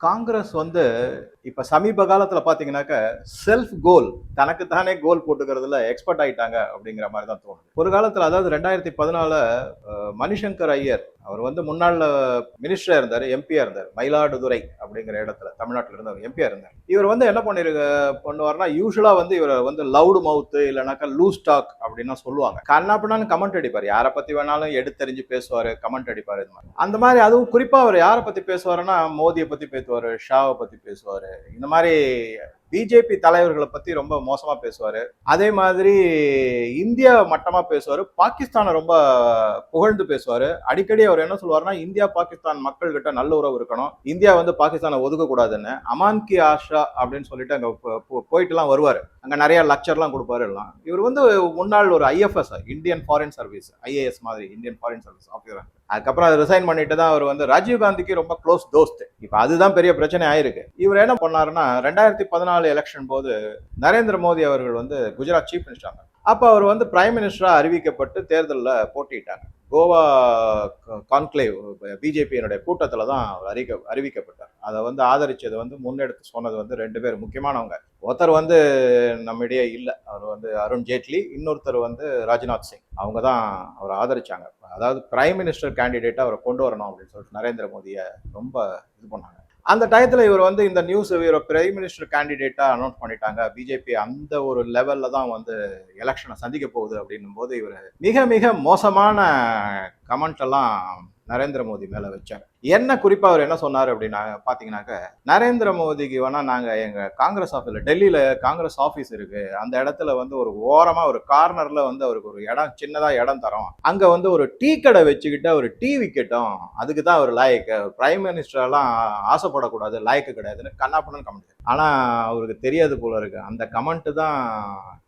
காங்கிரஸ் வந்து இப்ப சமீப காலத்துல பாத்தீங்கன்னாக்க செல்ஃப் கோல் தனக்கு தானே கோல் போட்டுக்கிறதுல எக்ஸ்பர்ட் ஆயிட்டாங்க அப்படிங்கிற மாதிரி தான் தோணுது. ஒரு காலத்துல அதாவது ரெண்டாயிரத்தி பதினால மணிசங்கர் ஐயர் அவர் வந்து முன்னாள் மினிஸ்டராக இருந்தார் எம்பியாக இருந்தார் மயிலாடுதுறை அப்படிங்கிற இடத்துல தமிழ்நாட்டில் இருந்தவர் எம்பியாக இருந்தார். இவர் வந்து என்ன பண்ணிருக்க பண்ணுவார்னா யூஸ்வலாக வந்து இவர் வந்து லவுடு மவுத்து இல்லைனாக்கா லூஸ் டாக் அப்படின்னா சொல்லுவாங்க. கண்ணாப்பின்னு கமெண்ட் அடிப்பார். யாரை பற்றி வேணாலும் எடுத்தறிஞ்சு பேசுவார் கமெண்ட் அடிப்பார் இது மாதிரி. அந்த மாதிரி அதுவும் குறிப்பாக அவர் யாரை பற்றி பேசுவாருன்னா மோதியை பற்றி பேசுவார் ஷாவை பற்றி பேசுவார். இந்த மாதிரி பிஜேபி தலைவர்களை பத்தி ரொம்ப மோசமா பேசுவாரு. அதே மாதிரி இந்தியா மட்டமா பேசுவாரு. பாகிஸ்தானை ரொம்ப புகழ்ந்து பேசுவாரு. அடிக்கடி அவர் என்ன சொல்லுவாருன்னா இந்தியா பாகிஸ்தான் மக்கள் கிட்ட நல்ல உறவு இருக்கணும். இந்தியா வந்து பாகிஸ்தானை ஒதுக்க கூடாதுன்னு அமான் கி ஆஷா அப்படின்னு சொல்லிட்டு அங்க போ- போ- போயிட்டுலாம் வருவாரு. அங்க நிறைய லெக்சர்லாம் கொடுப்பாரு எல்லாம். இவர் வந்து முன்னாள் ஒரு IFS Indian foreign service IAS மாதிரி இந்தியன் ஃபாரின் சர்வீஸ் ஆஃபீஸர் அதுக்கப்புறம் அதை ரிசைன் பண்ணிட்டு தான் அவர் வந்து ராஜீவ் காந்திக்கு ரொம்ப க்ளோஸ் தோஸ்து இப்போ அதுதான் பெரிய பிரச்சனை ஆயிருக்கு. இவர் என்ன பண்ணாருன்னா ரெண்டாயிரத்தி பதினாலு எலெக்ஷன் போது நரேந்திர மோடி அவர்கள் வந்து குஜராத் சீஃப் மினிஸ்டர் அப்போ அவர் வந்து பிரைம் மினிஸ்டராக அறிவிக்கப்பட்டு தேர்தலில் போட்டிட்டாங்க கோவா கான்க்ளேவ் பிஜேபியினுடைய கூட்டத்தில் தான் அவர் அறிக்க அறிவிக்கப்பட்டார். அதை வந்து ஆதரித்தது வந்து முன்னெடுத்து சொன்னது வந்து ரெண்டு பேர் முக்கியமானவங்க. ஒருத்தர் வந்து நம்மிடையே இல்லை. அவர் வந்து அருண் ஜேட்லி இன்னொருத்தர் வந்து ராஜ்நாத் சிங். அவங்க தான் அவரை ஆதரித்தாங்க அதாவது பிரைம் மினிஸ்டர் கேண்டிடேட்டை அவரை கொண்டு வரணும் அப்படின்னு சொல்லிட்டு நரேந்திர மோடியை ரொம்ப இது பண்ணாங்க. அந்த டயத்தில் இவர் வந்து இந்த நியூஸ் இவர் பிரைம் மினிஸ்டர் கேண்டிடேட்டாக அனௌன்ஸ் பண்ணிட்டாங்க. பிஜேபி அந்த ஒரு லெவலில் தான் வந்து எலெக்ஷனை சந்திக்க போகுது அப்படின்னும் போது இவர் மிக மிக மோசமான கமெண்ட் எல்லாம் நரேந்திர மோடி மேலே வச்சார். என்ன குறிப்பா அவர் என்ன சொன்னார் அப்படின்னா பாத்தீங்கன்னாக்க நரேந்திர மோடிக்கு வேணா நாங்க எங்க காங்கிரஸ் ஆஃபீஸ்ல டெல்லியில காங்கிரஸ் ஆபீஸ் இருக்கு. அந்த இடத்துல வந்து ஒரு ஓரமா ஒரு கார்னர்ல வந்து அவருக்கு ஒரு இடம் சின்னதா இடம் தரோம். அங்க வந்து ஒரு டீ கடை வச்சுக்கிட்டு ஒரு டீ விக்கெட்டும். அதுக்கு தான் அவர் லாயக்கு பிரைம் மினிஸ்டர் எல்லாம் ஆசைப்படக்கூடாது. லாயக்கு கிடையாதுன்னு கண்ணாப்பண்ணு கமெண்ட் ஆனா அவருக்கு தெரியாது போல இருக்கு. அந்த கமெண்ட் தான்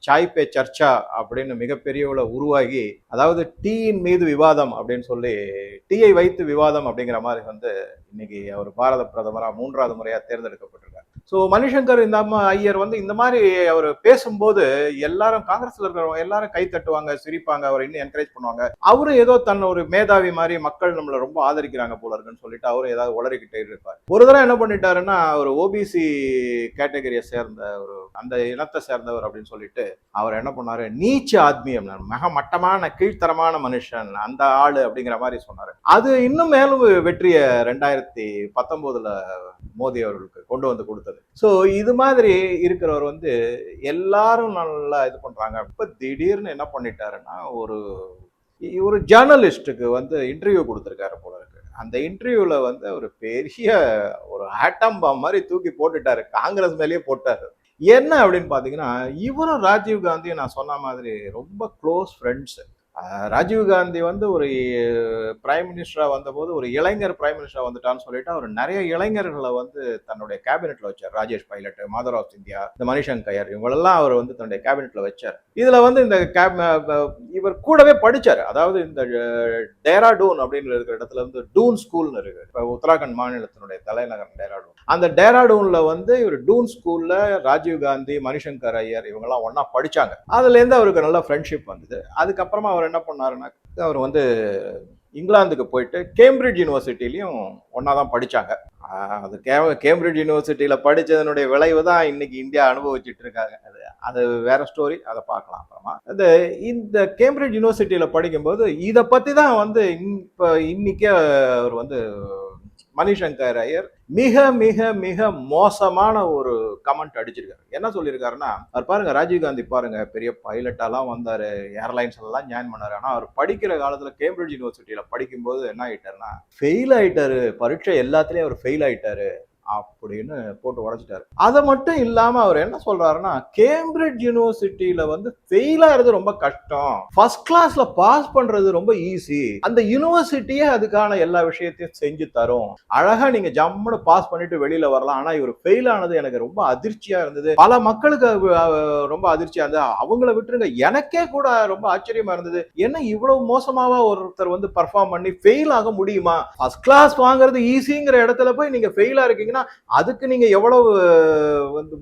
சாய் பே சர்ச்சா அப்படின்னு மிகப்பெரிய உருவாகி அதாவது டீயின் மீது விவாதம் அப்படின்னு சொல்லி டீயை வைத்து விவாதம் அப்படிங்கிற மாதிரி வந்து இன்னைக்கு அவர் பாரத பிரதமரா மூன்றாவது முறையா தேர்ந்தெடுக்கப்பட்டிருக்கார். ஸோ மணிசங்கர் இந்த அம்மா ஐயர் வந்து இந்த மாதிரி அவர் பேசும்போது எல்லாரும் காங்கிரஸ்ல இருக்கிறவங்க எல்லாரும் கை தட்டுவாங்க சிரிப்பாங்க அவரை இன்னும் என்கரேஜ் பண்ணுவாங்க. அவரும் ஏதோ தன் ஒரு மேதாவி மாதிரி மக்கள் நம்மளை ரொம்ப ஆதரிக்கிறாங்க போல இருக்குன்னு சொல்லிட்டு அவரும் ஏதாவது உளறிக்கிட்டே இருப்பார். ஒரு தடவை என்ன பண்ணிட்டாருன்னா ஒரு ஓபிசி கேட்டகரியை சேர்ந்த ஒரு அந்த இனத்தை சேர்ந்தவர் அப்படின்னு சொல்லிட்டு அவர் என்ன பண்ணாரு? நீச்ச ஆத்மீயம் மிக மட்டமான கீழ்த்தரமான மனுஷன் அந்த ஆளு அப்படிங்கிற மாதிரி சொன்னாரு. அது இன்னும் மேலும் வெற்றியை ரெண்டாயிரத்தி பத்தொன்பதுல மோடி அவர்களுக்கு கொண்டு வந்து கொடுத்தது. ஸோ இது மாதிரி இருக்கிறவர் வந்து எல்லாரும் நல்லா இது பண்றாங்க. இப்ப திடீர்னு என்ன பண்ணிட்டாருன்னா ஒரு ஒரு ஜேர்னலிஸ்ட்டுக்கு வந்து இன்டர்வியூ கொடுத்துருக்காரு போல இருக்கு. அந்த இன்டர்வியூவில் வந்து ஒரு பெரிய ஒரு ஆட்டம் பாம் மாதிரி தூக்கி போட்டுட்டாரு. காங்கிரஸ் மேலேயே போட்டாரு. என்ன அப்படின்னு பார்த்தீங்கன்னா இவரும் ராஜீவ் காந்தியும் நான் சொன்ன மாதிரி ரொம்ப க்ளோஸ் ஃப்ரெண்ட்ஸ் ராஜீவ் காந்தி வந்து ஒரு பிரைம் மினிஸ்டராக வந்தபோது ஒரு இளைஞர் பிரைம் மினிஸ்டராக வந்துட்டான்னு சொல்லிட்டு அவர் நிறைய இளைஞர்களை வந்து தன்னுடைய கேபினெட்ல வச்சார். Rajesh Pilot mother of India இந்த மணிசங்கர் இவங்களெல்லாம் அவர் வந்து தன்னுடைய கேபினெட்ல வச்சார். இதுல வந்து இந்த கேப் இவர் கூடவே படிச்சார். அதாவது இந்த டேராடூன் அப்படின்னு இருக்கிற இடத்துல வந்து டூன் ஸ்கூல்னு இருக்கு இப்போ உத்தராகண்ட் மாநிலத்தினுடைய தலைநகரம் டேராடூன். அந்த டேராடூனில் வந்து இவர் டூன் ஸ்கூலில் ராஜீவ் காந்தி மணிசங்கர் ஐயர் இவங்கெல்லாம் ஒன்றா படித்தாங்க அதுலேருந்து அவருக்கு நல்ல ஃப்ரெண்ட்ஷிப் வந்தது. அதுக்கப்புறமா அவர் என்ன பண்ணாருன்னா அவர் வந்து இங்கிலாந்துக்கு போயிட்டு கேம்பிரிட்ஜ் யூனிவர்சிட்டிலையும் ஒன்றா தான் படித்தாங்க அது கே கேம்பிரிட்ஜ் யூனிவர்சிட்டியில் படித்ததனுடைய விளைவு தான் இன்னைக்கு இந்தியா அனுபவிச்சுட்டு இருக்காங்க. அது அது வேற ஸ்டோரி அதை பார்க்கலாம் அப்புறமா. இந்த இந்த கேம்பிரிட்ஜ் யூனிவர்சிட்டியில் படிக்கும்போது இதை பற்றி தான் வந்து இப்போ இன்னைக்கே அவர் வந்து மணிசங்கர் ஐயர் மிக மிக மிக மோசமான ஒரு கமெண்ட் அடிச்சிருக்காரு. என்ன சொல்லியிருக்காருன்னா அவர் பாருங்க ராஜீவ் காந்தி பாருங்க பெரிய பைலட்டாலாம் வந்தாரு ஏர்லைன்ஸ் எல்லாம் ஜாயின் பண்ணாரு. ஆனா அவர் படிக்கிற காலத்துல கேம்பிரிட்ஜ் யூனிவர்சிட்டியில படிக்கும்போது என்ன ஆயிட்டாருன்னா ஃபெயில் ஆயிட்டாரு. பரீட்சை எல்லாத்துலயும் அவர் ஃபெயில் ஆயிட்டாரு. அப்படின்னு போட்டு உடைச்சிட்டாரு. அதை மட்டும் இல்லாம அவர் என்ன சொல்றாருன்னா கேம்பிரிட்ஜ் யூனிவர்சிட்டியில வந்து ஃபெயில் ஆகிறது ரொம்ப கஷ்டம். ஃபர்ஸ்ட் கிளாஸ்ல பாஸ் பண்றது ரொம்ப ஈஸி அந்த யூனிவர்சிட்டியே அதுக்கான எல்லா விஷயத்தையும் செஞ்சு தரும். அழகா நீங்க ஜம்முன்னு பாஸ் பண்ணிட்டு வெளியில வரலாம். ஆனா இவர் ஃபெயில் ஆனது எனக்கு ரொம்ப அதிர்ச்சியா இருந்தது. பல மக்களுக்கு ரொம்ப அதிர்ச்சியா இருந்தது. அவங்கள விட்டுருங்க. எனக்கே கூட ரொம்ப ஆச்சரியமா இருந்தது. என்ன இவ்வளவு மோசமாவா ஒருத்தர் வந்து பர்ஃபார்ம் பண்ணி ஃபெயில் ஆக முடியுமா? ஃபர்ஸ்ட் கிளாஸ் வாங்குறது ஈஸிங்கிற இடத்துல போய் நீங்க ஃபெயிலா இருக்கீங்க. அப்படின்னா அதுக்கு நீங்க எவ்வளவு வந்து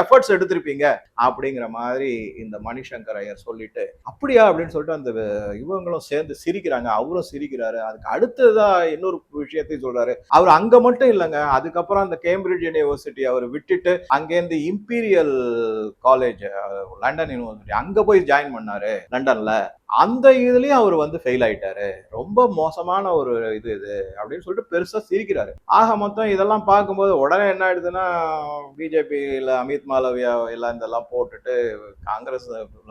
எஃபர்ட்ஸ் எடுத்திருப்பீங்க? அப்படிங்கிற மாதிரி இந்த மணிசங்கர் ஐயர் சொல்லிட்டு அப்படியா? அப்படின்னு சொல்லிட்டு அந்த இவங்களும் சேர்ந்து சிரிக்கிறாங்க. அவரும் சிரிக்கிறாரு. அதுக்கு அடுத்ததா இன்னொரு விஷயத்தையும் சொல்றாரு. அவர் அங்க மட்டும் இல்லைங்க. அதுக்கப்புறம் அந்த கேம்பிரிட்ஜ் யூனிவர்சிட்டி அவர் விட்டுட்டு அங்கேருந்து இம்பீரியல் காலேஜ் லண்டன் யூனிவர்சிட்டி அங்க போய் ஜாயின் பண்ணாரு லண்டன்ல அந்த இதுலயும் அவர் வந்து ஃபெயில் ஆயிட்டாரு. ரொம்ப மோசமான ஒரு இது இது அப்படின்னு சொல்லிட்டு பெருசா சிரிக்கிறாரு. ஆக மொத்தம் இதெல்லாம் பார்க்கும்போது உடனே என்ன ஆயிடுதுன்னா பிஜேபியில அமித் மாலவியா எல்லாம் இதெல்லாம் போட்டுட்டு காங்கிரஸ்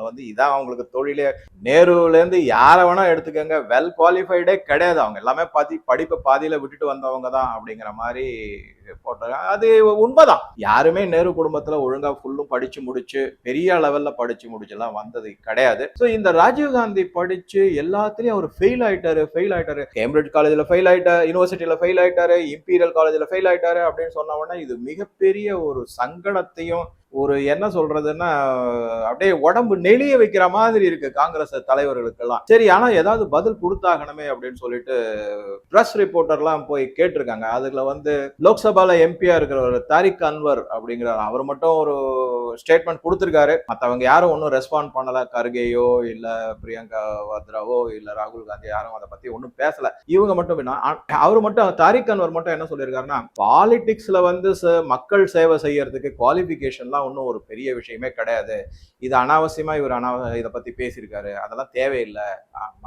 வந்து இதான் அவங்களுக்கு தொழிலே. நேருல இருந்து யாரை வேணா எடுத்துக்கோங்க. வெல் குவாலிஃபைடே கிடையாது. அவங்க எல்லாமே பாதி படிப்பை பாதியில விட்டுட்டு வந்தவங்க தான் அப்படிங்கிற மாதிரி போட்டாங்க. அது உண்மைதான். யாருமே நேரு குடும்பத்துல ஒழுங்கா ஃபுல்லும் படிச்சு முடிச்சு பெரிய லெவல்ல படிச்சு முடிச்செல்லாம் வந்தது கிடையாது. ஸோ இந்த ராஜீவ்காந்தி படிச்சு எல்லாத்துலயும் அவர் ஃபெயில் ஆயிட்டாரு ஃபெயில் ஆயிட்டாரு. கேம்பிரிட்ஜ் காலேஜ்ல ஃபெயில் ஆயிட்டாரு யூனிவர்சிட்டியில ஃபெயில் ஆயிட்டாரு இம்பீரியல் காலேஜ்ல ஃபெயில் ஆயிட்டாரு அப்படின்னு சொன்ன உடனே இது மிகப்பெரிய ஒரு சங்கடத்தையும் ஒரு என்ன சொல்றதுன்னா அப்படியே உடம்பு நெளிய வைக்கிற மாதிரி இருக்கு காங்கிரஸ் தலைவர்களுக்கெல்லாம். சரி ஆனா ஏதாவது பதில் கொடுத்தாகணுமே அப்படின்னு சொல்லிட்டு ப்ரெஸ் ரிப்போர்ட்டர்லாம் போய் கேட்டிருக்காங்க. அதுல வந்து லோக்சபால எம்பியா இருக்கிற ஒரு தாரிக் அன்வர் அப்படிங்கிறார். அவர் மட்டும் ஒரு ஸ்டேட்மெண்ட் கொடுத்துருக்காரு. மற்றவங்க யாரும் ஒன்றும் ரெஸ்பாண்ட் பண்ணல. கர்கேயோ இல்ல பிரியங்கா வாத்ராவோ இல்ல ராகுல் காந்தி யாரும் அதை பத்தி ஒன்றும் பேசல. இவங்க மட்டும் என்ன அவர் மட்டும் தாரிக் அன்வர் மட்டும் என்ன சொல்லியிருக்காருன்னா பாலிடிக்ஸ்ல வந்து மக்கள் சேவை செய்யறதுக்கு அதெல்லாம் ஒன்றும் ஒரு பெரிய விஷயமே கிடையாது. இது அனாவசியமாக இவர் அனாவ இதை பத்தி பேசியிருக்காரு. அதெல்லாம் தேவையில்லை.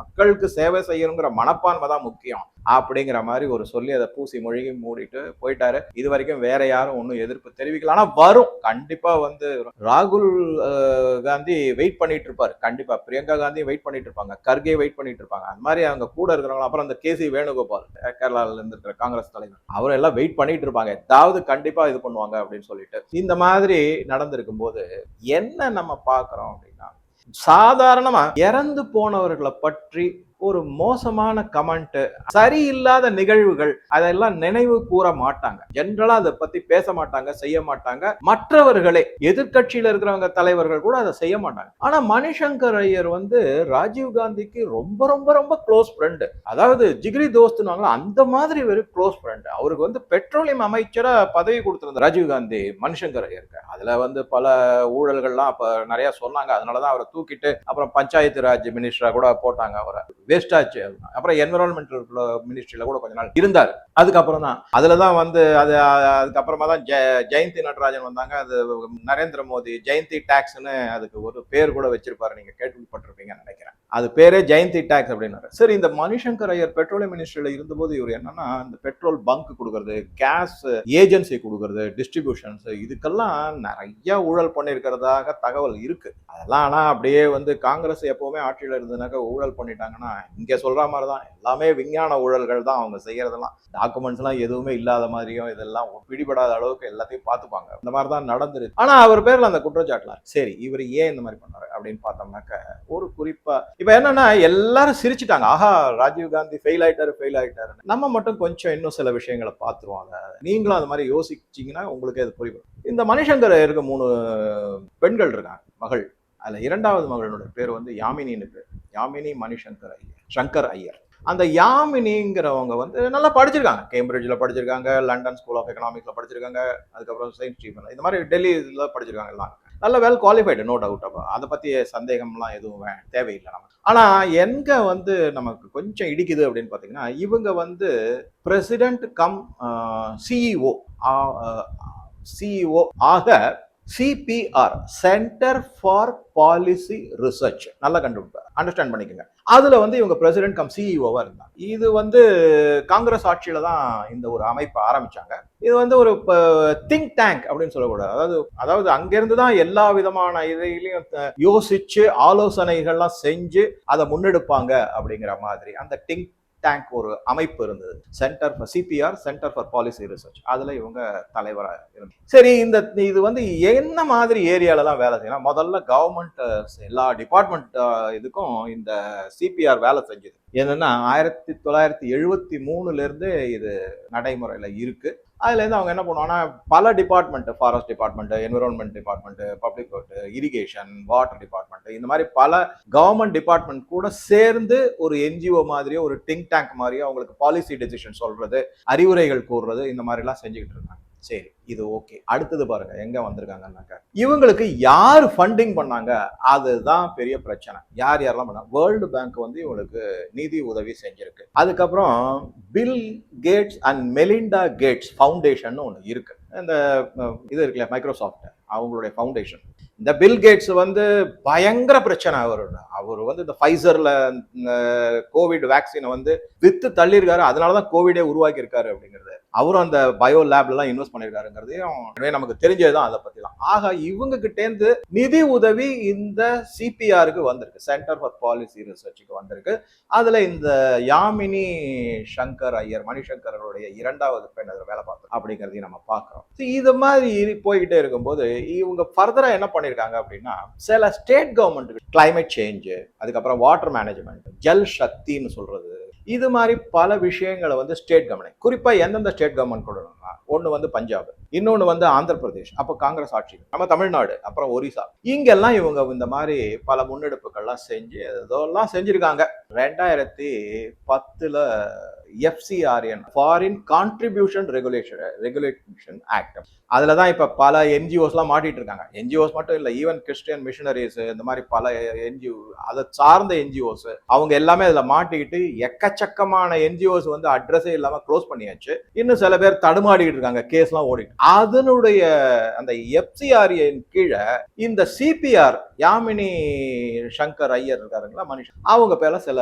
மக்களுக்கு சேவை செய்யணுங்கிற மனப்பான்மை தான் முக்கியம். அப்படிங்கிற மாதிரி ஒரு சொல்லி அதை பூசி மொழிகி மூடிட்டு போயிட்டாரு. இது வரைக்கும் வேற யாரும் ஒன்றும் எதிர்ப்பு தெரிவிக்கல. ஆனால் வரும். கண்டிப்பாக வந்து ராகுல் காந்தி வெயிட் பண்ணிட்டு இருப்பார். கண்டிப்பாக பிரியங்கா காந்தி வெயிட் பண்ணிட்டு இருப்பாங்க. கர்கே வெயிட் பண்ணிட்டு இருப்பாங்க. அந்த மாதிரி அவங்க கூட இருக்கிறவங்க அப்புறம் அந்த கேசி வேணுகோபால் கேரளாவில் இருந்து இருக்கிற காங்கிரஸ் தலைவர். அவர் எல்லாம் வெயிட் பண்ணிட்டு இருப்பாங்க. ஏதாவது கண்டிப்பாக இது பண்ணுவாங்க அப்படின்னு சொல்லிட்டு. இந்த மாதிரி நடந்திருக்கும் போது என்ன நம்ம பார்க்கறோம் அப்படின்னா சாதாரணமா இறந்து போனவர்களை பற்றி ஒரு மோசமான கமெண்ட் சரியில்லாத நிகழ்வுகள் அதெல்லாம் நினைவு கூற மாட்டாங்க. ஜென்ரலா அதை பத்தி பேச மாட்டாங்க செய்ய மாட்டாங்க. மற்றவர்களே எதிர்க்கட்சியில இருக்கிறவங்க தலைவர்கள் கூட அதை செய்ய மாட்டாங்க. ஆனா மணிசங்கர் ஐயர் வந்து ராஜீவ் காந்திக்கு ரொம்ப ரொம்ப ரொம்ப க்ளோஸ் ஃப்ரெண்டு அதாவது ஜிகிரி தோஸ்துனாங்களா அந்த மாதிரி ஒரு க்ளோஸ் ஃப்ரெண்டு அவருக்கு வந்து பெட்ரோலியம் அமைச்சரா பதவி கொடுத்திருந்த ராஜீவ் காந்தி மணிசங்கர் ஐயருக்கு. அதுல வந்து பல ஊழல்கள்லாம் அப்ப நிறைய சொன்னாங்க. அதனாலதான் அவரை தூக்கிட்டு அப்புறம் பஞ்சாயத்து ராஜ் மினிஸ்டரா கூட போட்டாங்க அவரை. வேஸ்ட் ஆச்சு. அப்புறம் என்விரான்மெண்டல் மினிஸ்ட்ரியில் கூட கொஞ்ச நாள் இருந்தார். அதுக்கப்புறம் தான் அதில் தான் வந்து அது அதுக்கப்புறமா தான் ஜெ- ஜெயந்தி நடராஜன் வந்தாங்க. அது நரேந்திர மோடி ஜெயந்தி டாக்ஸ்னு அதுக்கு ஒரு பேர் கூட வச்சிருப்பாரு. நீங்கள் கேள்விப்பட்டிருப்பீங்கன்னு நினைக்கிறேன். அது பேரே ஜெயந்தி டாக்ஸ் அப்படின்னாரு. சரி இந்த மணிசங்கர் ஐயர் பெட்ரோலியம் மினிஸ்ட்ரியில் இருந்தபோது இவர் என்னன்னா இந்த பெட்ரோல் பங்க் கொடுக்கறது கேஸ் ஏஜென்சி கொடுக்கறது டிஸ்ட்ரிபியூஷன்ஸ் இதுக்கெல்லாம் நிறைய ஊழல் பண்ணியிருக்கிறதாக தகவல் இருக்கு. அதெல்லாம் ஆனால் அப்படியே வந்து காங்கிரஸ் எப்பவுமே ஆட்சியில் இருந்ததுனாக்க ஊழல் பண்ணிட்டாங்கன்னா இங்க சொல்ற மாதிரி தான் எல்லாமே விஞ்ஞான ஊழல்கள் தான் அவங்க செய்யறதெல்லாம். டாக்குமெண்ட்ஸ் எல்லாம் எதுவுமே இல்லாத மாதிரியும் இதெல்லாம் பிடிபடாத அளவுக்கு எல்லாத்தையும் பார்த்துப்பாங்க. இந்த மாதிரி தான் நடந்துருக்கு ஆனா அவர் பேர்ல அந்த குற்றச்சாட்டுலாம் சரி இவர் ஏன் இந்த மாதிரி பண்ணாரு அப்படின்னு பார்த்தோம்னாக்க ஒரு குறிப்பா இப்ப என்னன்னா எல்லாரும் சிரிச்சிட்டாங்க. ஆஹா ராஜீவ் காந்தி ஃபெயில் ஆகிட்டார் ஃபெயில் ஆகிட்டார் நம்ம மட்டும் கொஞ்சம் இன்னும் சில விஷயங்களை பார்த்துருவாங்க. நீங்களும் அது மாதிரி யோசிச்சீங்கன்னா உங்களுக்கு அது புரியும். இந்த மணிசங்கர் இருக்க மூணு பெண்கள் இருக்காங்க. மகள். அதுல இரண்டாவது மகளுடைய பேர் வந்து யாமினின்னு பேர். யாமினி மணிசங்கர் ஐயர் சங்கர் ஐயர். அந்த யாமினிங்கிறவங்க வந்து நல்லா படிச்சிருக்காங்க. கேம்பிரிட்ஜில் படிச்சிருக்காங்க லண்டன் ஸ்கூல் ஆஃப் எக்கனாமிக்ஸில் படிச்சிருக்காங்க அதுக்கப்புறம் செயின்ட் ஸ்டீஃபன் இந்த மாதிரி டெல்லியில் படிச்சிருக்காங்க எல்லாம். நல்ல வெல் குவாலிஃபைடு நோ டவுட் அப்போ. அதை பற்றி சந்தேகம்லாம் எதுவும் வே- தேவையில்லை நமக்கு. ஆனால் எங்கே வந்து நமக்கு கொஞ்சம் இடிக்குது அப்படின்னு பார்த்தீங்கன்னா இவங்க வந்து பிரசிடென்ட் கம் சிஇஓ சிஇஓ ஆக CPR centre for policy research நல்லா கண்டுபிடிப்பார். அண்டர்ஸ்டாண்ட் பண்ணிக்கோங்க. அதில் வந்து இவங்க பிரசிடென்ட் கம் சிஇஓவாக இருந்தாங்க இது வந்து காங்கிரஸ் ஆட்சியில் தான் இந்த ஒரு அமைப்பை ஆரம்பித்தாங்க இது வந்து ஒரு திங்க் டேங்க் அப்படின்னு சொல்லக்கூடாது. அதாவது அதாவது அங்கேருந்து தான் எல்லா விதமான இதையிலையும் யோசித்து யோசிச்சு ஆலோசனைகள்லாம் செஞ்சு அதை முன்னெடுப்பாங்க அப்படிங்கிற மாதிரி. அந்த திங்க் டேங்க் ஒரு அமைப்பு இருந்தது. Centre for CPR centre for policy research அதில் இவங்க தலைவராக இருந்தாங்க. சரி இந்த இது வந்து என்ன மாதிரி ஏரியாலலாம் வேலை செய்யலாம்? முதல்ல கவர்மெண்ட் எல்லா டிபார்ட்மெண்ட் இதுக்கும் இந்த சிபிஆர் வேலை செஞ்சது. என்னென்னா ஆயிரத்தி தொள்ளாயிரத்தி எழுபத்தி மூணுலேருந்து இது நடைமுறையில் இருக்குது அதுலேருந்து அவங்க என்ன பண்ணுவாங்கன்னா பல department forest department environment department public work irrigation water department இந்த மாதிரி பல கவர்மெண்ட் டிபார்ட்மெண்ட் கூட சேர்ந்து ஒரு என்ஜிஓ மாதிரியோ ஒரு திங்க் டேங்க் மாதிரியோ அவங்களுக்கு பாலிசி டெசிஷன் சொல்கிறது அறிவுரைகள் கூறுறது இந்த மாதிரிலாம் செஞ்சுக்கிட்டு இருக்காங்க. சரி இது ஓகே அடுத்தது பாருங்க எங்க வந்திருக்காங்கன்னாக்க இவங்களுக்கு யார் ஃபண்டிங் பண்ணாங்க அதுதான் பெரிய பிரச்சனை. யார் யாரெல்லாம் பண்ணாங்க? வேர்ல்டு பேங்க் வந்து இவங்களுக்கு நிதி உதவி செஞ்சிருக்கு. அதுக்கப்புறம் Bill Gates and Melinda Gates foundation ஒன்று இருக்கு. இந்த இது இருக்குல்ல மைக்ரோசாஃப்ட் அவங்களுடைய ஃபவுண்டேஷன் இந்த பில் கேட்ஸ் வந்து பயங்கர பிரச்சனை. அவர் அவர் வந்து இந்த ஃபைசர்ல கோவிட் வேக்சினை வந்து வித்து தள்ளியிருக்காரு. அதனால தான் கோவிடே உருவாக்கி இருக்காரு அப்படிங்கிறது. அவரும் அந்த பயோ லேப்லாம் இன்வெஸ்ட் பண்ணியிருக்காருங்கிறதையும் எனவே நமக்கு தெரிஞ்சதுதான் அதை பத்திலாம். ஆக இவங்க கிட்டேந்து நிதி உதவி இந்த சிபிஆருக்கு வந்திருக்கு. சென்டர் ஃபார் பாலிசி ரிசர்ச்சுக்கு வந்திருக்கு. அதுல இந்த யாமினி சங்கர் ஐயர் மணிசங்கருடைய இரண்டாவது பெண் அதில் வேலை பார்த்தோம் அப்படிங்கிறதையும் நம்ம பார்க்குறோம். இது மாதிரி போய்கிட்டே இருக்கும்போது இவங்க ஃபர்தரா என்ன பண்ணியிருக்காங்க அப்படின்னா சில ஸ்டேட் கவர்மெண்ட் கிளைமேட் சேஞ்சு அதுக்கப்புறம் வாட்டர் மேனேஜ்மெண்ட் ஜல் சக்தின்னு சொல்றது இது மாதிரி பல விஷயங்களை வந்து ஸ்டேட் கவர்மெண்ட் குறிப்பாக எந்தெந்த ஸ்டேட் கவர்மெண்ட் கொடுக்கணும்னா ஒன்று வந்து பஞ்சாப் இன்னொன்று வந்து ஆந்திர பிரதேஷ் அப்போ காங்கிரஸ் ஆட்சி நம்ம தமிழ்நாடு அப்புறம் ஒரிசா. இங்கெல்லாம் இவங்க இந்த மாதிரி பல முன்னெடுப்புகள்லாம் செஞ்சு இதெல்லாம் செஞ்சுருக்காங்க. ரெண்டாயிரத்தி பத்துல FCRN foreign contribution regulation regulation act அதில் தான் இப்போ பல என்ஜிஓஸ்லாம் மாட்டிட்டு இருக்காங்க என்ஜிஓஸ் மட்டும் இல்லை ஈவன் கிறிஸ்டியன் மிஷனரிஸ் இந்த மாதிரி பல என்ஜிஓ அதை சார்ந்த என்ஜிஓஸ் அவங்க எல்லாமே அதில் மாட்டிக்கிட்டு எக்கச்சக்கமான என்ஜிஓஸ் வந்து அட்ரஸே இல்லாமல் க்ளோஸ் பண்ணியாச்சு. இன்னும் சில பேர் தடுமாடிக்கிட்டு இருக்காங்க கேஸ்லாம் ஓடிட்டு. அதனுடைய அந்த எஃப்சிஆர்ஏன் கீழே இந்த சிபிஆர் யாமினி சங்கர் ஐயர் இருக்காருங்களா மனுஷன் அவங்க பேர்ல சில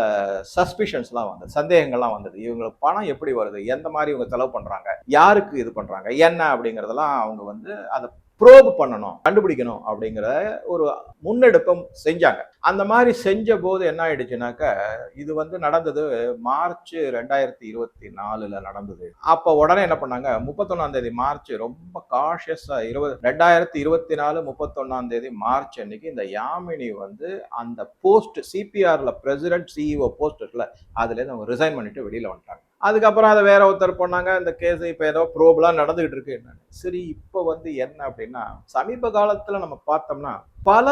சஸ்பிஷன்ஸ்லாம் வந்தது சந்தேகங்கள்லாம் வந்தது. இவங்களுக்கு பணம் எப்படி வருது எந்த மாதிரி இவங்க செலவு பண்றாங்க யாருக்கு இது பண்றாங்க என்ன அப்படிங்கிறதெல்லாம் அவங்க வந்து அதை ப்ரோப் பண்ணணும் கண்டுபிடிக்கணும் அப்படிங்கிற ஒரு முன்னெடுப்பம் செஞ்சாங்க. அந்த மாதிரி செஞ்ச போது என்ன ஆயிடுச்சுனாக்க இது வந்து நடந்தது மார்ச் ரெண்டாயிரத்தி இருபத்தி நாலுல நடந்தது. அப்ப உடனே என்ன பண்ணாங்க முப்பத்தொன்னாம் தேதி மார்ச் ரொம்ப காஷியஸா இருபது ரெண்டாயிரத்தி இருபத்தி நாலு முப்பத்தொன்னாம் தேதி மார்ச் அன்னைக்கு இந்த யாமினி வந்து அந்த போஸ்ட் சிபிஆர்ல பிரசிடென்ட் சிஇஓ போஸ்ட் இருக்குல்ல அதுல இருந்து அவங்க ரிசைன் பண்ணிட்டு வெளியில வந்துட்டாங்க. அதுக்கப்புறம் அதை வேற ஒருத்தர் பண்ணாங்க. இந்த கேஸ் இப்போ ஏதோ ப்ரோப்லாம் நடந்துகிட்டு இருக்கு என்னன்னு. சரி இப்போ வந்து என்ன அப்படின்னா சமீப காலத்தில் நம்ம பார்த்தோம்னா பல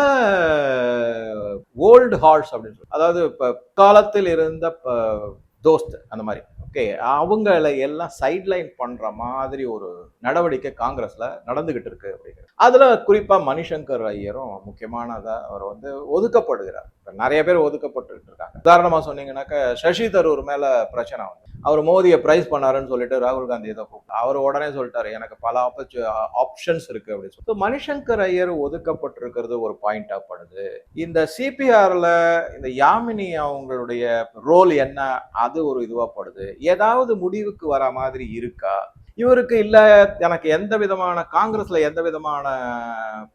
ஓல்டு ஹால்ஸ் அப்படின்னு சொல்லி அதாவது இப்போ காலத்தில் இருந்த ப- தோஸ்த் அந்த மாதிரி. ஓகே அவங்கள எல்லாம் சைட்லைன் பண்ணுற மாதிரி ஒரு நடவடிக்கை காங்கிரஸில் நடந்துக்கிட்டு இருக்கு அப்படிங்கிறது. அதில் குறிப்பாக மணிசங்கர் ஐயரும் முக்கியமானதாக அவர் வந்து ஒதுக்கப்படுகிறார். நிறைய பேர் ஒதுக்கப்பட்டு இருக்காங்க. உதாரணமாக சொன்னீங்கன்னாக்க சசி தரூர் மேலே பிரச்சனை வந்து. அவர் மோதியை பிரைஸ் பண்ணாருன்னு சொல்லிட்டு ராகுல் காந்தி ஏதோ கூப்பிட்டு அவர் உடனே சொல்லிட்டாரு எனக்கு பல ஆப்பர்ச்சு ஆப்ஷன்ஸ் இருக்கு அப்படின்னு சொல்லி மணிசங்கர் ஐயர் ஒதுக்கப்பட்டிருக்கிறது ஒரு பாயிண்டா படுது. இந்த சிபிஆர்ல இந்த யாமினி அவங்களுடைய ரோல் என்ன? அது ஒரு இதுவா படுது. ஏதாவது முடிவுக்கு வர மாதிரி இருக்கா? இவருக்கு இல்லை எனக்கு எந்த விதமான காங்கிரஸ்ல எந்த விதமான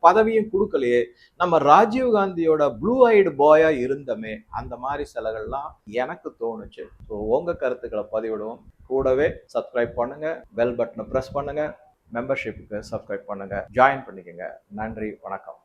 பதவியும் கொடுக்கலையே. நம்ம ராஜீவ் காந்தியோட ப்ளூ ஐடு பாயா இருந்தமே அந்த மாதிரி சிலகள்லாம் எனக்கு தோணுச்சு. ஸோ உங்க கருத்துக்களை பதிவிடுவோம். கூடவே சப்ஸ்கிரைப் பண்ணுங்க பெல் பட்டனை ப்ரெஸ் பண்ணுங்க மெம்பர்ஷிப்புக்கு சப்ஸ்கிரைப் பண்ணுங்க. ஜாயின் பண்ணிக்கோங்க. நன்றி வணக்கம்.